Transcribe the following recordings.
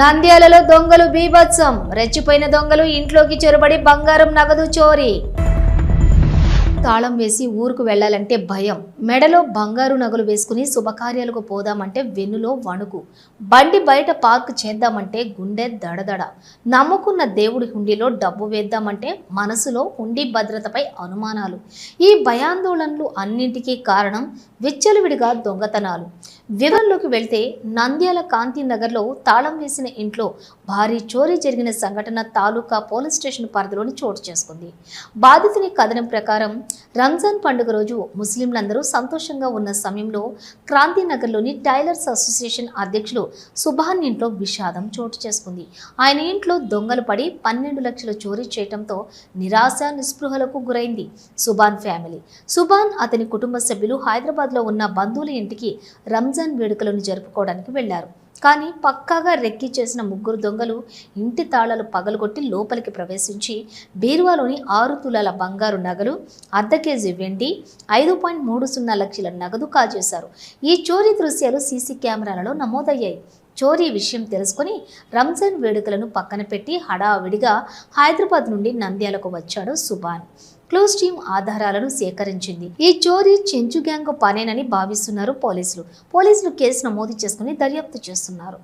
నంద్యాలలో దొంగలు బీభత్సం. రెచ్చిపోయిన దొంగలు ఇంట్లోకి చొరబడి బంగారం నగదు చోరీ. తాళం వేసి ఊరుకు వెళ్ళాలంటే భయం. మెడలో బంగారు నగలు వేసుకుని శుభకార్యాలకు పోదామంటే వెన్నులో వణుకు. బండి బయట పార్క్ చేద్దామంటే గుండె దడదడ. నమ్ముకున్న దేవుడి హుండీలో డబ్బు వేద్దామంటే మనసులో హుండీ భద్రతపై అనుమానాలు. ఈ భయాందోళనలు అన్నింటికీ కారణం విచ్చలవిడిగా దొంగతనాలు. వివరంలోకి వెళ్తే నంద్యాల కాంతి నగర్లో తాళం వేసిన ఇంట్లో భారీ చోరీ జరిగిన సంఘటన తాలూకా పోలీస్ స్టేషన్ పరిధిలోని చోటు చేసుకుంది. బాధితుని కథనం ప్రకారం రంజాన్ పండుగ రోజు ముస్లింలందరూ సంతోషంగా ఉన్న సమయంలో క్రాంతి నగర్లోని టైలర్స్ అసోసియేషన్ అధ్యక్షులు సుభాన్ ఇంట్లో విషాదం చోటు చేసుకుంది. ఆయన ఇంట్లో దొంగలు పడి పన్నెండు లక్షల చోరీ చేయడంతో నిరాశ నిస్పృహలకు గురైంది సుభాన్ ఫ్యామిలీ. సుభాన్ అతని కుటుంబ సభ్యులు హైదరాబాద్లో ఉన్న బంధువుల ఇంటికి రంజాన్ వేడుకలను జరుపుకోవడానికి వెళ్ళారు కానీ పక్కాగా రెక్కి చేసిన ముగ్గురు దొంగలు ఇంటి తాళాలు పగలగొట్టి లోపలికి ప్రవేశించి బీరువాలోని ఆరు తులాల బంగారు నగలు అర్ధ కేజీ వెండి ఐదు పాయింట్ మూడు సున్నా లక్షల నగదు కాజేశారు. ఈ చోరీ దృశ్యాలు సీసీ కెమెరాలలో నమోదయ్యాయి. చోరీ విషయం తెలుసుకుని రంజాన్ వేడుకలను పక్కన పెట్టి హడావిడిగా హైదరాబాద్ నుండి నంద్యాలకు వచ్చాడు సుబాన్ క్లోజ్ టీం ఆధారాలను సేకరించింది. ఈ చోరీ చెంచు గ్యాంగ్ పనేనని భావిస్తున్నారు పోలీసులు. పోలీసులు కేసు నమోదు చేసుకుని దర్యాప్తు చేస్తున్నారు.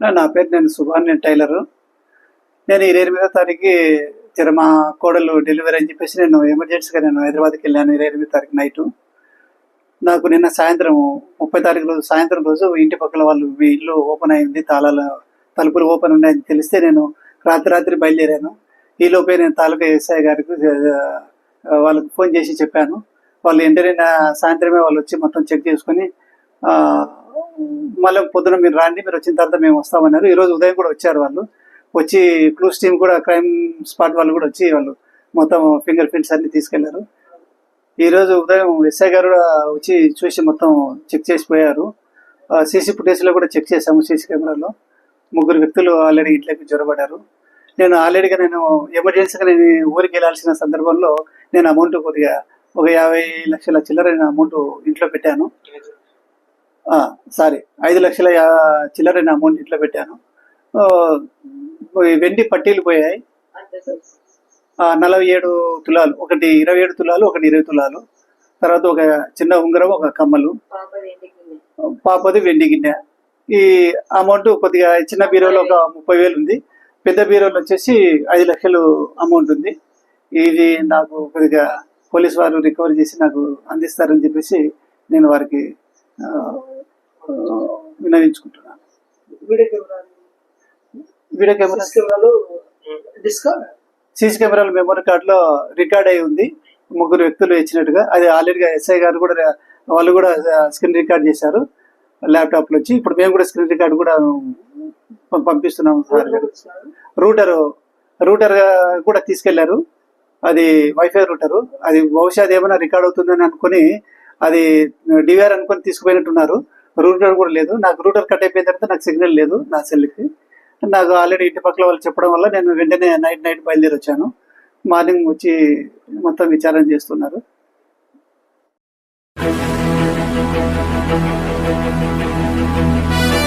నా పేరు నేను సుభాన్ నేను టైలరు. నేను ఇరవై ఎనిమిదో తారీఖు జర మా కోడలు డెలివరీ అని చెప్పేసి నేను ఎమర్జెన్సీగా నేను హైదరాబాద్కి వెళ్ళాను ఇరవై ఎనిమిది తారీఖు నైటు. నాకు నిన్న సాయంత్రం ముప్పై తారీఖు రోజు సాయంత్రం రోజు ఇంటి పక్కల వాళ్ళు మీ ఇల్లు ఓపెన్ అయింది తాళాలు తలుపులు ఓపెన్ ఉన్నాయని తెలిస్తే నేను రాత్రి రాత్రి బయలుదేరాను. ఈలోపే నేను తాలూకా ఎస్ఐ గారికి వాళ్ళకి ఫోన్ చేసి చెప్పాను. వాళ్ళు వెంటనే సాయంత్రమే వాళ్ళు వచ్చి మొత్తం చెక్ చేసుకొని మళ్ళీ పొద్దున మీరు రాండి మీరు వచ్చిన తర్వాత మేము వస్తామన్నారు. ఈరోజు ఉదయం కూడా వచ్చారు వాళ్ళు. వచ్చి క్లూస్ టీం కూడా క్రైమ్ స్పాట్ వాళ్ళు కూడా వచ్చి వాళ్ళు మొత్తం ఫింగర్ ప్రింట్స్ అన్ని తీసుకెళ్ళారు. ఈరోజు ఉదయం ఎస్ఐ గారు కూడా వచ్చి చూసి మొత్తం చెక్ చేసిపోయారు సీసీ ఫుటేజ్లో కూడా చెక్ చేశాము సీసీ కెమెరాలో. ముగ్గురు వ్యక్తులు ఆల్రెడీ ఇంట్లోకి జ్వరపడ్డారు నేను ఆల్రెడీగా నేను ఎమర్జెన్సీగా నేను ఊరికి వెళ్ళాల్సిన సందర్భంలో నేను అమౌంట్ కొద్దిగా ఒక యాభై లక్షల చిల్లర నేను అమౌంట్ ఇంట్లో పెట్టాను. సారీ ఐదు లక్షల చిల్లర నేను అమౌంట్ ఇంట్లో పెట్టాను. వెండి పట్టీలు పోయాయి. నలభై ఏడు తులాలు ఒకటి ఇరవై ఏడు తులాలు ఒకటి ఇరవై తులాలు. తర్వాత ఒక చిన్న ఉంగరం ఒక కమ్మలు. పాపది వెండి గిన్నె. ఈ అమౌంట్ కొద్దిగా చిన్న బీరోలో ఒక ముప్పై వేలు ఉంది. పెద్ద బీరోలో వచ్చేసి ఐదు లక్షలు అమౌంట్ ఉంది. ఇది నాకు కొద్దిగా పోలీస్ వారు రికవరీ చేసి నాకు అందిస్తారని చెప్పేసి నేను వారికి విన్నవించుకుంటున్నాను. వీడియో కెమెరా సీసీ కెమెరాల మెమరీ కార్డులో రికార్డ్ అయి ఉంది. ముగ్గురు వ్యక్తులు ఇచ్చినట్టుగా. అది ఆల్రెడీగా ఎస్ఐ గారు కూడా వాళ్ళు కూడా స్క్రీన్ రికార్డ్ చేశారు. ల్యాప్టాప్లో వచ్చి ఇప్పుడు మేము కూడా స్క్రీన్ రికార్డ్ కూడా పంపిస్తున్నాం సార్. గారు రూటర్ రూటర్ కూడా తీసుకెళ్ళారు. అది వైఫై రూటరు. అది బహుశా ఏమైనా రికార్డ్ అవుతుందని అనుకుని అది డివిఆర్ అనుకుని తీసుకుపోయినట్టున్నారు. రూటర్ కూడా లేదు. నాకు రూటర్ కట్ అయిపోయిన తర్వాత నాకు సిగ్నల్ లేదు నా సెల్కి. నాకు ఆల్రెడీ ఇంటి పక్కల వాళ్ళు చెప్పడం వల్ల నేను వెంటనే నైట్ నైట్ బయలుదేరి వచ్చాను. మార్నింగ్ వచ్చి మొత్తం విచారణ చేస్తున్నారు. Música